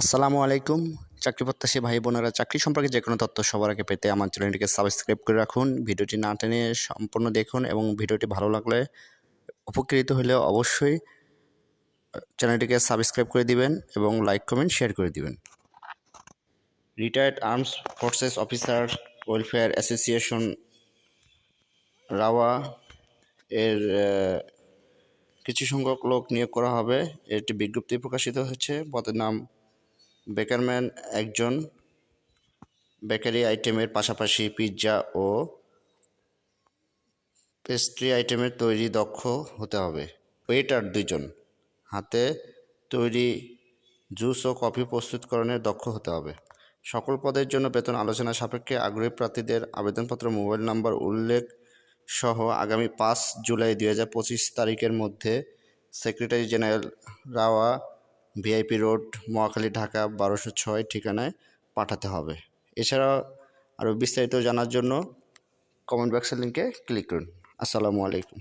আসসালামু আলাইকুম। চাকরি প্রত্যাশী ভাই বোনেরা, চাকরি সম্পর্কে যে কোনো তথ্য সবার আগে পেতে আমার চ্যানেলটিকে সাবস্ক্রাইব করে রাখুন। ভিডিওটি না টেনে সম্পূর্ণ দেখুন এবং ভিডিওটি ভালো লাগলে, উপকৃত হলে অবশ্যই চ্যানেলটিকে সাবস্ক্রাইব করে দিবেন এবং লাইক, কমেন্ট, শেয়ার করে দিবেন। Retired armed forces officer welfare association, rava, এর কিছু সংখ্যক লোক নিয়োগ করা হবে। একটি বিজ্ঞপ্তি প্রকাশিত হয়েছে। পদের নাম বেকারম্যান একজন বেকারি আইটেমের পাশাপাশি পিৎজা ও পেস্ট্রি আইটেমের তৈরি দক্ষ হতে হবে। ওয়েটার দুইজন। হাতে তৈরি জুস ও কফি প্রস্তুতকরণের দক্ষ হতে হবে। সকল পদের জন্য বেতন আলোচনা সাপেক্ষে আগ্রহী প্রার্থীদের আবেদনপত্র, মোবাইল নাম্বার, উল্লেখ সহ আগামী পাঁচ জুলাই দুই হাজার পঁচিশ তারিখের মধ্যে সেক্রেটারি জেনারেল রাওয়া ভিআইপি রোড, মহাখালী, ঢাকা, বারোশো ছয় ঠিকানায় পাঠাতে হবে। এছাড়া আরও বিস্তারিত জানার জন্য কমেন্ট বক্সের লিঙ্কে ক্লিক করুন। আসসালামু আলাইকুম।